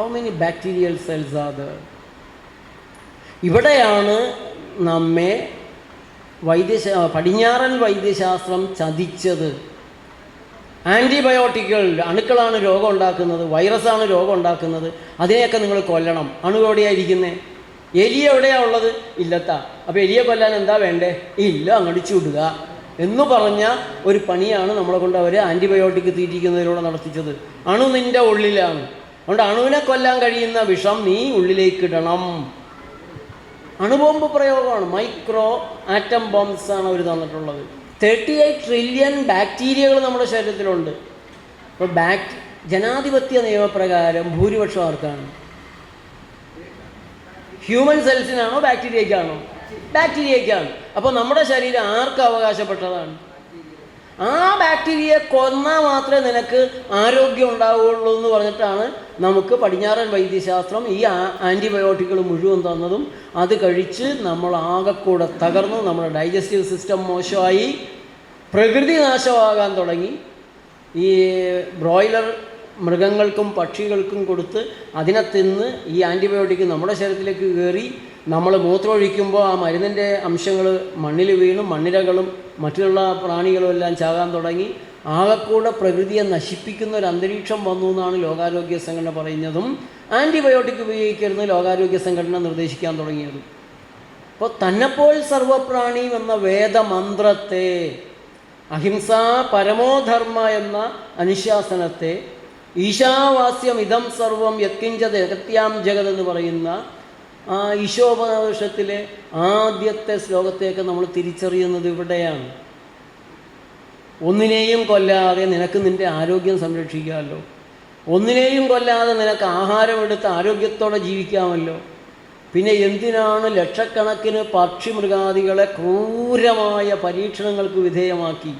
How many bacterial cells there ഇവിടെയാണ് നമ്മെ വൈദ്യശാ പടിഞ്ഞാറൻ വൈദ്യശാസ്ത്രം ചതിച്ചത്. ആന്റിബയോട്ടിക്കുകൾ അണുക്കളാണ് രോഗം ഉണ്ടാക്കുന്നത് വൈറസാണ് രോഗം ഉണ്ടാക്കുന്നത് അതിനെയൊക്കെ നിങ്ങൾ കൊല്ലണം. അണു എവിടെയാണ് എലി എവിടെയാണ് ഉള്ളത്? ഇല്ലത്താ. അപ്പോൾ എലിയെ കൊല്ലാൻ എന്താ വേണ്ടേ? ഇല്ല അങ്ങടിച്ചു വിടുക എന്ന് പറഞ്ഞ ഒരു പണിയാണ് നമ്മളെ കൊണ്ട് അവർ ആന്റിബയോട്ടിക് തീറ്റിക്കുന്നതിലൂടെ നടത്തിച്ചത്. അണു നിന്റെ ഉള്ളിലാണ്. അതുകൊണ്ട് അണുവിനെ കൊല്ലാൻ കഴിയുന്ന വിഷം നീ ഉള്ളിലേക്ക് ഇടണം അണുബോംബ് പ്രയോഗമാണ്. മൈക്രോ ആറ്റം ബോംബ്സ് ആണ് അവർ തന്നിട്ടുള്ളത്. തേർട്ടി എയ്റ്റ് ട്രില്യൺ ബാക്ടീരിയകൾ നമ്മുടെ ശരീരത്തിലുണ്ട്. അപ്പോൾ ബാക് ജനാധിപത്യ നിയമപ്രകാരം ഭൂരിപക്ഷം ആർക്കാണ്? ഹ്യൂമൻ സെൽസിനാണോ ബാക്ടീരിയക്കാണോ ബാക്ടീരിയക്കാണ് അപ്പോൾ നമ്മുടെ ശരീരം ആർക്ക് അവകാശപ്പെട്ടതാണ്? ആ ബാക്ടീരിയയെ കൊന്നാൽ മാത്രമേ നിനക്ക് ആരോഗ്യം ഉണ്ടാവുകയുള്ളൂ എന്ന് പറഞ്ഞിട്ടാണ് നമുക്ക് പടിഞ്ഞാറൻ വൈദ്യശാസ്ത്രം ഈ ആന്റിബയോട്ടിക്കുകൾ മുഴുവൻ തന്നതും. അത് കഴിച്ച് നമ്മൾ ആകെക്കൂടെ തകർന്നു നമ്മുടെ ഡൈജസ്റ്റീവ് സിസ്റ്റം മോശമായി പ്രകൃതി നാശമാകാൻ തുടങ്ങി. ഈ ബ്രോയിലർ മൃഗങ്ങൾക്കും പക്ഷികൾക്കും കൊടുത്ത് അതിനെ തിന്ന് ഈ ആന്റിബയോട്ടിക് നമ്മുടെ ശരീരത്തിലേക്ക് കയറി നമ്മൾ മൂത്രമൊഴിക്കുമ്പോൾ ആ മരുന്നിന്റെ അംശങ്ങൾ മണ്ണിൽ വീണും മണ്ണിരകളും മറ്റുള്ള പ്രാണികളും എല്ലാം ചാകാൻ തുടങ്ങി ആകെക്കൂടെ പ്രകൃതിയെ നശിപ്പിക്കുന്ന ഒരു അന്തരീക്ഷം വന്നു എന്നാണ് ലോകാരോഗ്യ സംഘടന പറയുന്നതും ആന്റിബയോട്ടിക് ഉപയോഗിക്കരുത് ലോകാരോഗ്യ സംഘടന നിർദ്ദേശിക്കാൻ തുടങ്ങിയതും. അപ്പോൾ തന്നെപ്പോൾ സർവപ്രാണി എന്ന വേദമന്ത്രത്തെ അഹിംസ പരമോധർമ്മ എന്ന അനുശാസനത്തെ ഈശാവാസ്യം ഇതം സർവം യത്കിഞ്ചത് ജഗത്യാം ജഗത് എന്ന് പറയുന്ന ആ ഈശോപദേശത്തിലെ ആദ്യത്തെ ശ്ലോകത്തേക്ക് നമ്മൾ തിരിച്ചറിയുന്നത് ഇവിടെയാണ്. ഒന്നിനെയും കൊല്ലാതെ നിനക്ക് നിന്റെ ആരോഗ്യം സംരക്ഷിക്കാമല്ലോ. ഒന്നിനെയും കൊല്ലാതെ നിനക്ക് ആഹാരമെടുത്ത് ആരോഗ്യത്തോടെ ജീവിക്കാമല്ലോ. പിന്നെ എന്തിനാണ് ലക്ഷക്കണക്കിന് പക്ഷിമൃഗാദികളെ ക്രൂരമായ പരീക്ഷണങ്ങൾക്ക് വിധേയമാക്കി?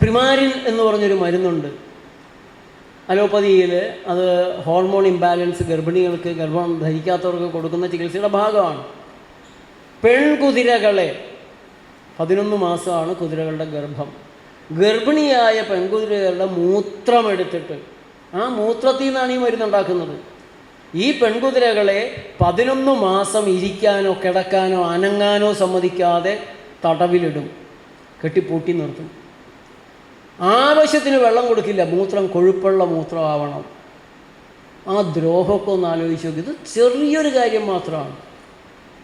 പ്രിമാരിൻ എന്ന് പറഞ്ഞൊരു മരുന്നുണ്ട്. അലോപ്പതിയിൽ അത് ഹോർമോൺ ഇംബാലൻസ് ഗർഭിണികൾക്ക് ഗർഭം ധരിക്കാത്തവർക്ക് കൊടുക്കുന്ന ചികിത്സയുടെ ഭാഗമാണ്. പെൺകുതിരകളെ പതിനൊന്ന് മാസമാണ് കുതിരകളുടെ ഗർഭം. ഗർഭിണിയായ പെൺകുതിരകളുടെ മൂത്രമെടുത്തിട്ട് ആ മൂത്രത്തിൽ നിന്നാണ് ഈ മരുന്നുണ്ടാക്കുന്നത് ഈ പെൺകുതിരകളെ പതിനൊന്ന് മാസം ഇരിക്കാനോ കിടക്കാനോ അനങ്ങാനോ സമ്മതിക്കാതെ തടവിലിടും. കെട്ടിപ്പൂട്ടി നിർത്തും. ആവശ്യത്തിന് വെള്ളം കൊടുക്കില്ല. മൂത്രം കൊഴുപ്പുള്ള മൂത്രമാവണം. ആ ദ്രോഹമൊക്കെ ഒന്ന് ആലോചിച്ച് നോക്കി. ഇത് ചെറിയൊരു കാര്യം മാത്രമാണ്.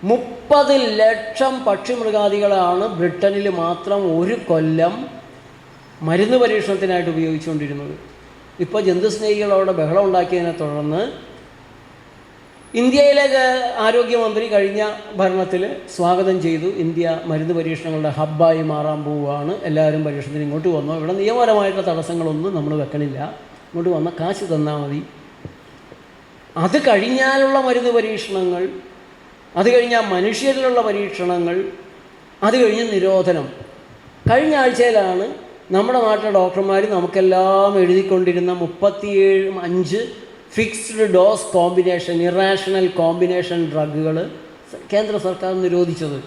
മുപ്പത് ലക്ഷം പക്ഷിമൃഗാദികളാണ് ബ്രിട്ടനിൽ മാത്രം ഒരു കൊല്ലം മരുന്ന് പരീക്ഷണത്തിനായിട്ട് ഉപയോഗിച്ചുകൊണ്ടിരുന്നത്. ഇപ്പോൾ ജന്തുസ്നേഹികൾ അവിടെ ബഹളം ഉണ്ടാക്കിയതിനെ തുടർന്ന് ഇന്ത്യയിലെ ആരോഗ്യമന്ത്രി കഴിഞ്ഞ ഭരണത്തിൽ സ്വാഗതം ചെയ്തു. ഇന്ത്യ മരുന്ന് പരീക്ഷണങ്ങളുടെ ഹബ്ബായി മാറാൻ പോവുകയാണ്. എല്ലാവരും പരീക്ഷണത്തിന് ഇങ്ങോട്ട് വന്നു. ഇവിടെ നിയമപരമായിട്ടുള്ള തടസ്സങ്ങളൊന്നും നമ്മൾ വെക്കണില്ല. ഇങ്ങോട്ട് വന്ന കാശ് തന്നാൽ മതി. അത് കഴിഞ്ഞാലുള്ള മരുന്ന് പരീക്ഷണങ്ങൾ അത് കഴിഞ്ഞാൽ മനുഷ്യരിലുള്ള പരീക്ഷണങ്ങൾ അത് കഴിഞ്ഞ് നിരോധനം. കഴിഞ്ഞ ആഴ്ചയിലാണ് നമ്മുടെ നാട്ടിലെ ഡോക്ടർമാർ നമുക്കെല്ലാം എഴുതിക്കൊണ്ടിരുന്ന മുപ്പത്തിയേഴ് അഞ്ച് fixed dose combination irrational combination ഡ്രഗുകൾ കേന്ദ്ര സർക്കാർ നിരോധിച്ചത്.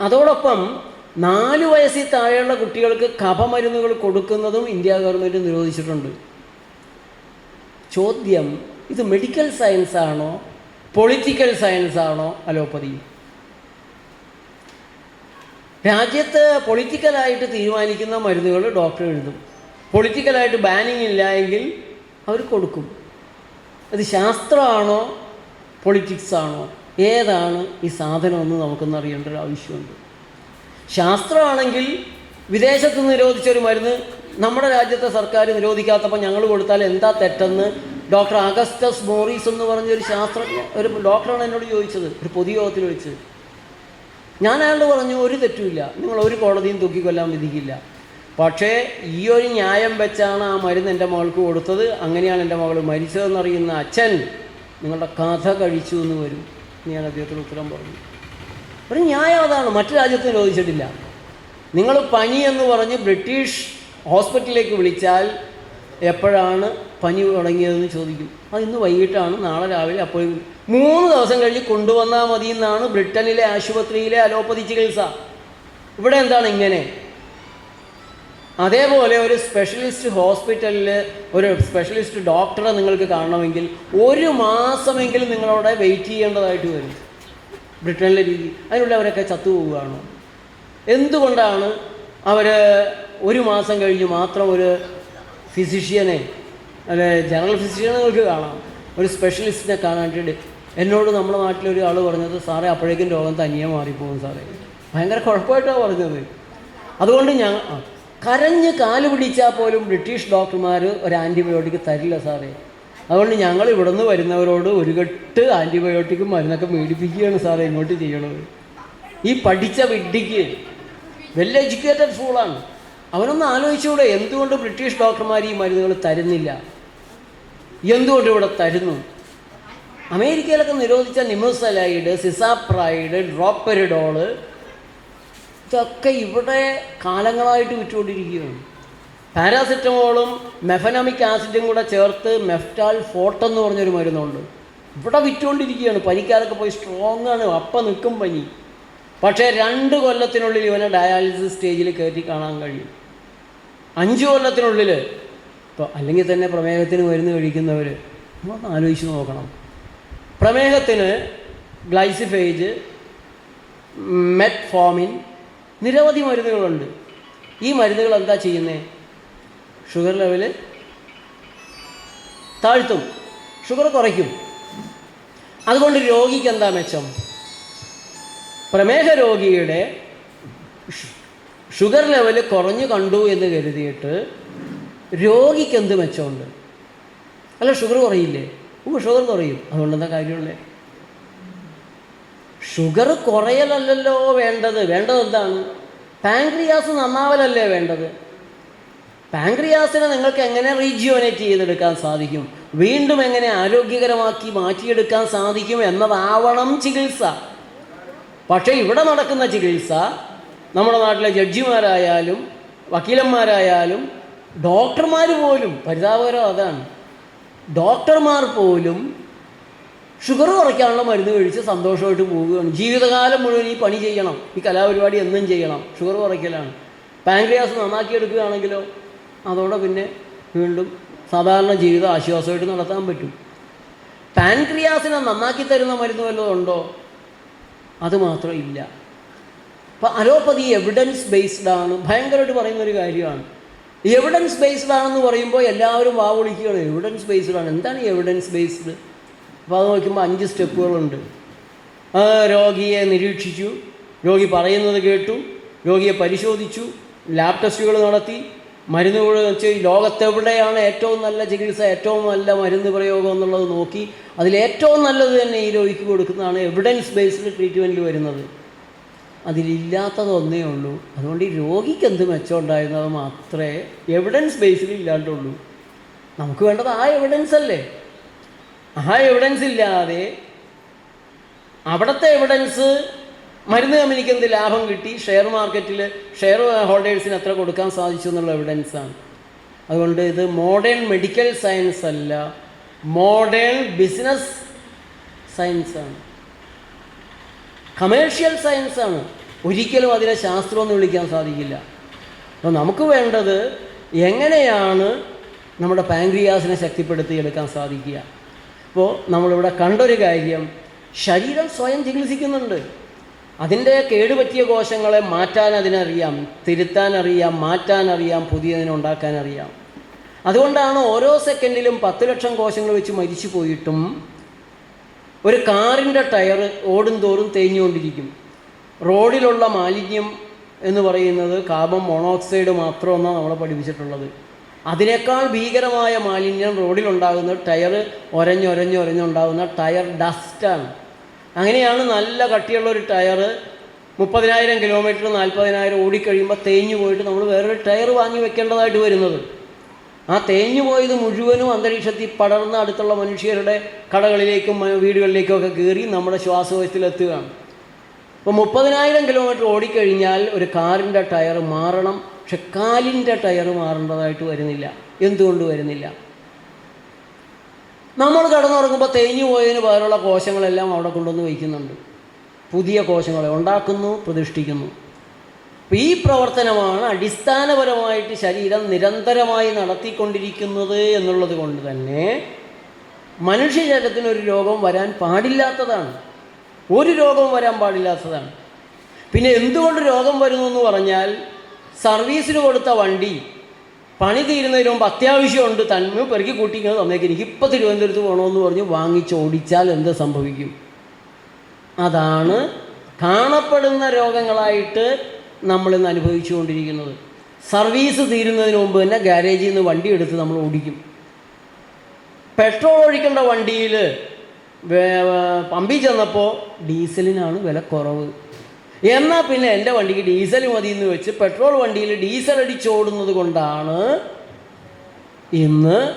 അതോടൊപ്പം നാല് വയസ്സിൽ താഴെയുള്ള കുട്ടികൾക്ക് കഫമരുന്നുകൾ കൊടുക്കുന്നതും ഇന്ത്യ ഗവൺമെന്റ് നിരോധിച്ചിട്ടുണ്ട്. ചോദ്യം ഇത് മെഡിക്കൽ സയൻസ് ആണോ പൊളിറ്റിക്കൽ സയൻസ് ആണോ അലോപ്പതി? രാജ്യത്ത് പൊളിറ്റിക്കലായിട്ട് തീരുമാനിക്കുന്ന മരുന്നുകൾ ഡോക്ടർ എഴുതും. പൊളിറ്റിക്കലായിട്ട് ബാനിങ് ഇല്ല എങ്കിൽ അവർ കൊടുക്കും. അത് ശാസ്ത്രമാണോ പൊളിറ്റിക്സ് ആണോ ഏതാണ് ഈ സാധനമെന്ന് നമുക്കൊന്ന് അറിയേണ്ട ഒരു ആവശ്യമുണ്ട്. ശാസ്ത്രമാണെങ്കിൽ വിദേശത്ത് നിരോധിച്ച ഒരു മരുന്ന് നമ്മുടെ രാജ്യത്തെ സർക്കാർ നിരോധിക്കാത്തപ്പോൾ ഞങ്ങൾ കൊടുത്താൽ എന്താ തെറ്റെന്ന് ഡോക്ടർ അഗസ്റ്റസ് മോറീസ് എന്ന് പറഞ്ഞൊരു ശാസ്ത്രജ്ഞ ഒരു ഡോക്ടറാണ് എന്നോട് ചോദിച്ചത് ഒരു പൊതുയോഗത്തിൽ ചോദിച്ചത് ഞാൻ അയാളോട് പറഞ്ഞു ഒരു തെറ്റുമില്ല. നിങ്ങൾ ഒരു കോടതിയും തൂക്കിക്കൊല്ലാൻ വിധിക്കില്ല. പക്ഷേ ഈ ഒരു ന്യായം വെച്ചാണ് ആ മരുന്ന് എന്റെ മകൾക്ക് കൊടുത്തത്. അങ്ങനെയാണ് എന്റെ മകൾ മരിച്ചതെന്നറിയുന്ന അച്ഛൻ നിങ്ങളുടെ കഥ കഴിച്ചു എന്ന് വരും ഞാൻ അദ്ദേഹത്തിന് ഉത്തരം പറഞ്ഞു. ഒരു ന്യായം അതാണ് മറ്റു രാജ്യത്ത് ചോദിച്ചിട്ടില്ല. നിങ്ങൾ പനി എന്ന് പറഞ്ഞ് ബ്രിട്ടീഷ് ഹോസ്പിറ്റലിലേക്ക് വിളിച്ചാൽ എപ്പോഴാണ് പനി തുടങ്ങിയതെന്ന് ചോദിക്കും. അത് ഇന്ന് വൈകിട്ടാണ് നാളെ രാവിലെ അപ്പോൾ മൂന്ന് ദിവസം കഴിഞ്ഞ് കൊണ്ടുവന്നാൽ മതി എന്നാണ് ബ്രിട്ടനിലെ ആശുപത്രിയിലെ അലോപ്പതി ചികിത്സ. ഇവിടെ എന്താണ് ഇങ്ങനെ? അതേപോലെ ഒരു സ്പെഷ്യലിസ്റ്റ് ഹോസ്പിറ്റലിൽ ഒരു സ്പെഷ്യലിസ്റ്റ് ഡോക്ടറെ നിങ്ങൾക്ക് കാണണമെങ്കിൽ ഒരു മാസമെങ്കിലും നിങ്ങളവിടെ വെയിറ്റ് ചെയ്യേണ്ടതായിട്ട് വരും. ബ്രിട്ടനിലെ രീതി. അതിനുള്ള അവരൊക്കെ ചത്തുപോവുകയാണ് എന്തുകൊണ്ടാണ് അവർ ഒരു മാസം കഴിഞ്ഞ് മാത്രം ഒരു ഫിസിഷ്യനെ അല്ലെ ജനറൽ ഫിസിഷ്യനെ നിങ്ങൾക്ക് കാണാം? ഒരു സ്പെഷ്യലിസ്റ്റിനെ കാണാനായിട്ട് എന്നോട് നമ്മുടെ നാട്ടിലൊരു ആൾ പറഞ്ഞത് സാറേ അപ്പോഴേക്കും രോഗം തനിയെ മാറിപ്പോകും സാറേ. ഭയങ്കര കുഴപ്പമായിട്ടാണ് പറഞ്ഞത്. അതുകൊണ്ട് ഞാൻ കരഞ്ഞ് കാൽ പിടിച്ചാൽ പോലും ബ്രിട്ടീഷ് ഡോക്ടർമാർ ഒരു ആന്റിബയോട്ടിക് തരില്ല സാറേ. അതുകൊണ്ട് ഞങ്ങൾ ഇവിടുന്ന് വരുന്നവരോട് ഒരു കെട്ട് ആന്റിബയോട്ടിക്കും മരുന്നൊക്കെ മേടിപ്പിക്കുകയാണ് സാറേ ഇങ്ങോട്ട് ചെയ്യണത്. ഈ പഠിച്ച വിഡ്ഢിക്ക് വെൽ എഡ്യൂക്കേറ്റഡ് ഫൂളാണ്. അവനൊന്ന് ആലോചിച്ചുകൂടെ എന്തുകൊണ്ട് ബ്രിട്ടീഷ് ഡോക്ടർമാർ ഈ മരുന്നുകൾ തരുന്നില്ല? എന്തുകൊണ്ട് ഇവിടെ തരുന്നു? അമേരിക്കയിലൊക്കെ നിരോധിച്ച നിമോസലൈഡ് സിസാപ്രൈഡ് ഡ്രോപ്പെരിഡോൾ ഇതൊക്കെ ഇവിടെ കാലങ്ങളായിട്ട് വിറ്റുകൊണ്ടിരിക്കുകയാണ്. പാരാസിറ്റമോളും മെഫനോമിക് ആസിഡും കൂടെ ചേർത്ത് മെഫ്റ്റാൽ ഫോട്ട് എന്ന് പറഞ്ഞൊരു മരുന്നുണ്ട്. ഇവിടെ വിറ്റുകൊണ്ടിരിക്കുകയാണ്. പനിക്കാരൊക്കെ പോയി സ്ട്രോങ് ആണ്. അപ്പം നിൽക്കും പനി. പക്ഷേ രണ്ട് കൊല്ലത്തിനുള്ളിൽ ഇവനെ ഡയാലിസിസ് സ്റ്റേജിൽ കയറ്റി കാണാൻ കഴിയും. അഞ്ച് കൊല്ലത്തിനുള്ളിൽ. ഇപ്പോൾ അല്ലെങ്കിൽ തന്നെ പ്രമേഹത്തിന് മരുന്ന് കഴിക്കുന്നവർ നമ്മളൊന്ന് ആലോചിച്ച് നോക്കണം. പ്രമേഹത്തിന് ഗ്ലൈസിഫേജ് മെറ്റ്ഫോമിൻ നിരവധി മരുന്നുകളുണ്ട്. ഈ മരുന്നുകൾ എന്താ ചെയ്യുന്നത് ഷുഗർ ലെവൽ താഴ്ത്തും. ഷുഗർ കുറയ്ക്കും. അതുകൊണ്ട് രോഗിക്ക് എന്താ മെച്ചം? പ്രമേഹ രോഗിയുടെ ഷുഗർ ലെവൽ കുറഞ്ഞു കണ്ടു എന്ന് കരുതിയിട്ട് രോഗിക്ക് എന്ത് മെച്ചമുണ്ട്? അല്ല ഷുഗർ കുറയില്ലേ? ഷുഗർ കുറയും. അതുകൊണ്ട് എന്താ കാര്യമുള്ളേ? ഷുഗർ കുറയലല്ലല്ലോ വേണ്ടത്. വേണ്ടത് എന്താണ്? പാങ്ക്രിയാസ് നന്നാവലല്ലേ വേണ്ടത്? പാങ്ക്രിയാസിനെ നിങ്ങൾക്ക് എങ്ങനെ റീജിയോനേറ്റ് ചെയ്തെടുക്കാൻ സാധിക്കും? വീണ്ടും എങ്ങനെ ആരോഗ്യകരമാക്കി മാറ്റിയെടുക്കാൻ സാധിക്കും എന്നതാവണം ചികിത്സ. പക്ഷേ ഇവിടെ നടക്കുന്ന ചികിത്സ നമ്മുടെ നാട്ടിലെ ജഡ്ജിമാരായാലും വക്കീലന്മാരായാലും ഡോക്ടർമാർ പോലും പരിതാപകരം അതാണ്. ഡോക്ടർമാർ പോലും ഷുഗർ കുറയ്ക്കാനുള്ള മരുന്ന് കഴിച്ച് സന്തോഷമായിട്ട് പോവുകയാണ്. ജീവിതകാലം മുഴുവൻ ഈ പണി ചെയ്യണം. ഈ കലാപരിപാടി എന്നും ചെയ്യണം. ഷുഗർ കുറയ്ക്കലാണ്. പാൻക്രിയാസ് നന്നാക്കിയെടുക്കുകയാണെങ്കിലോ അതോടെ പിന്നെ വീണ്ടും സാധാരണ ജീവിതം ആശ്വാസമായിട്ട് നടത്താൻ പറ്റും. പാൻക്രിയാസിനെ നന്നാക്കി തരുന്ന മരുന്ന് വല്ലതും ഉണ്ടോ? അത് മാത്രം ഇല്ല. അപ്പം അലോപ്പതി എവിഡൻസ് ബേസ്ഡ് ആണ്. ഭയങ്കരമായിട്ട് പറയുന്ന ഒരു കാര്യമാണ്. എവിഡൻസ് ബേസ്ഡ് ആണെന്ന് പറയുമ്പോൾ എല്ലാവരും വാവൊളിക്കുകയാണ്. എവിഡൻസ് ബേസ്ഡ് ആണ്. എന്താണ് എവിഡൻസ് ബേസ്ഡ് അപ്പോൾ അത് നോക്കുമ്പോൾ അഞ്ച് സ്റ്റെപ്പുകളുണ്ട്. ആ, രോഗിയെ നിരീക്ഷിച്ചു. രോഗി പറയുന്നത് കേട്ടു. രോഗിയെ പരിശോധിച്ചു. ലാബ് ടെസ്റ്റുകൾ നടത്തി. മരുന്നുകൾ വെച്ച് ലോകത്തെവിടെയാണ് ഏറ്റവും നല്ല ചികിത്സ ഏറ്റവും നല്ല മരുന്ന് പ്രയോഗം എന്നുള്ളത് നോക്കി. അതിലേറ്റവും നല്ലത് തന്നെ ഈ രോഗിക്ക് കൊടുക്കുന്നതാണ് എവിഡൻസ് ബേസ്ഡ് ട്രീറ്റ്മെന്റിൽ വരുന്നത്. അതിലില്ലാത്തതൊന്നേ ഉള്ളൂ. അതുകൊണ്ട് ഈ രോഗിക്ക് എന്ത് മെച്ചം ഉണ്ടായിരുന്നത് മാത്രമേ എവിഡൻസ് ബേസിൽ ഇല്ലാണ്ടുള്ളൂ. നമുക്ക് വേണ്ടത് ആ എവിഡൻസ് അല്ലേ? ആ എവിഡൻസ് ഇല്ലാതെ അവിടുത്തെ എവിഡൻസ് മരുന്ന് കമ്പനിക്ക് എന്ത് ലാഭം കിട്ടി? ഷെയർ മാർക്കറ്റിൽ ഷെയർ ഹോൾഡേഴ്സിന് എത്ര കൊടുക്കാൻ സാധിച്ചു എന്നുള്ള എവിഡൻസാണ് അതുകൊണ്ട് ഇത് മോഡേൺ മെഡിക്കൽ സയൻസ് അല്ല മോഡേൺ ബിസിനസ് സയൻസാണ് കമേഴ്ഷ്യൽ സയൻസാണ് ഒരിക്കലും അതിനെ ശാസ്ത്രം എന്ന് വിളിക്കാൻ സാധിക്കില്ല. അപ്പോൾ നമുക്ക് വേണ്ടത് എങ്ങനെയാണ് നമ്മുടെ പാങ്ക്രിയാസിനെ ശക്തിപ്പെടുത്തിയെടുക്കാൻ സാധിക്കുക? അപ്പോൾ നമ്മളിവിടെ കണ്ടൊരു കാര്യം. ശരീരം സ്വയം ചികിത്സിക്കുന്നുണ്ട്. അതിന്റെ കേടുപറ്റിയ കോശങ്ങളെ മാറ്റാൻ അതിനറിയാം തിരുത്താൻ അറിയാം മാറ്റാൻ അറിയാം പുതിയതിനെ ഉണ്ടാക്കാൻ അറിയാം അതുകൊണ്ടാണ് ഓരോ സെക്കൻഡിലും പത്ത് ലക്ഷം കോശങ്ങൾ വെച്ച് മരിച്ചു പോയിട്ടും ഒരു കാറിന്റെ ടയർ ഓടും തോറും തേഞ്ഞുകൊണ്ടിരിക്കും. റോഡിലുള്ള മാലിന്യം എന്ന് പറയുന്നത് കാർബൺ മോണോക്സൈഡ് മാത്രമെന്നാണ് നമ്മളെ പഠിപ്പിച്ചിട്ടുള്ളത്. അതിനേക്കാൾ ഭീകരമായ മാലിന്യം റോഡിലുണ്ടാകുന്ന ടയർ ഒരഞ്ഞൊരഞ്ഞൊരഞ്ഞുണ്ടാകുന്ന ടയർ ഡസ്റ്റാണ് അങ്ങനെയാണ് നല്ല കട്ടിയുള്ള ഒരു ടയർ മുപ്പതിനായിരം കിലോമീറ്റർ നാൽപ്പതിനായിരം ഓടിക്കഴിയുമ്പോൾ തേഞ്ഞു പോയിട്ട് നമ്മൾ വേറൊരു ടയർ വാങ്ങി വെക്കേണ്ടതായിട്ട് വരുന്നത്. ആ തേഞ്ഞു പോയത് മുഴുവനും അന്തരീക്ഷത്തിൽ പടർന്ന അടുത്തുള്ള മനുഷ്യരുടെ കടകളിലേക്കും വീടുകളിലേക്കും ഒക്കെ കയറി നമ്മുടെ ശ്വാസകോശത്തിലെത്തുകയാണ്. അപ്പോൾ മുപ്പതിനായിരം കിലോമീറ്റർ ഓടിക്കഴിഞ്ഞാൽ ഒരു കാറിന്റെ ടയർ മാറണം പക്ഷെ കാലിന്റെ ടയർ മാറേണ്ടതായിട്ട് വരുന്നില്ല. എന്തുകൊണ്ട് വരുന്നില്ല? നമ്മൾ കിടന്നുറങ്ങുമ്പോൾ തേഞ്ഞു പോയതിന് പകരമുള്ള കോശങ്ങളെല്ലാം അവിടെ കൊണ്ടുവന്ന് വയ്ക്കുന്നുണ്ട്. പുതിയ കോശങ്ങളെ ഉണ്ടാക്കുന്നു പ്രതിഷ്ഠിക്കുന്നു. അപ്പം ഈ പ്രവർത്തനമാണ് അടിസ്ഥാനപരമായിട്ട് ശരീരം നിരന്തരമായി നടത്തിക്കൊണ്ടിരിക്കുന്നത് എന്നുള്ളത് കൊണ്ട് തന്നെ മനുഷ്യ ശരീരത്തിന് ഒരു രോഗം വരാൻ പാടില്ലാത്തതാണ്. ഒരു രോഗവും വരാൻ പാടില്ലാത്തതാണ്. പിന്നെ എന്തുകൊണ്ട് രോഗം വരുന്നു എന്ന് പറഞ്ഞാൽ സർവീസിന് കൊടുത്ത വണ്ടി പണി തീരുന്നതിന് മുമ്പ് അത്യാവശ്യമുണ്ട്. തന്മ പെറുക്കി കൂട്ടിക്കുന്നത് തന്നേക്ക്. എനിക്ക് ഇപ്പം തിരുവനന്തപുരത്ത് പോകണമെന്ന് പറഞ്ഞ് വാങ്ങിച്ചോടിച്ചാൽ എന്ത് സംഭവിക്കും? അതാണ് കാണപ്പെടുന്ന രോഗങ്ങളായിട്ട് നമ്മളിന്ന് അനുഭവിച്ചുകൊണ്ടിരിക്കുന്നത്. സർവീസ് തീരുന്നതിന് മുമ്പ് തന്നെ ഗാരേജിൽ നിന്ന് വണ്ടി എടുത്ത് നമ്മൾ ഓടിക്കും. പെട്രോൾ ഒഴിക്കേണ്ട വണ്ടിയിൽ പമ്പിൽ ചെന്നപ്പോൾ ഡീസലിനാണ് വില കുറവ്. എന്നാൽ പിന്നെ എന്റെ വണ്ടിക്ക് ഡീസൽ മതി എന്ന് വെച്ച് പെട്രോൾ വണ്ടിയിൽ ഡീസൽ അടിച്ചോടുന്നത് കൊണ്ടാണ് ഇന്ന്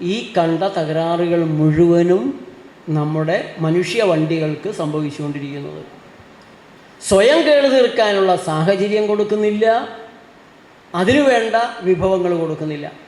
ഈ കണ്ട തകരാറുകൾ മുഴുവനും നമ്മുടെ മനുഷ്യ വണ്ടികൾക്ക് സംഭവിച്ചുകൊണ്ടിരിക്കുന്നത്. സ്വയം കേട് തീർക്കാനുള്ള സാഹചര്യം കൊടുക്കുന്നില്ല. അതിനു വേണ്ട വിഭവങ്ങൾ കൊടുക്കുന്നില്ല.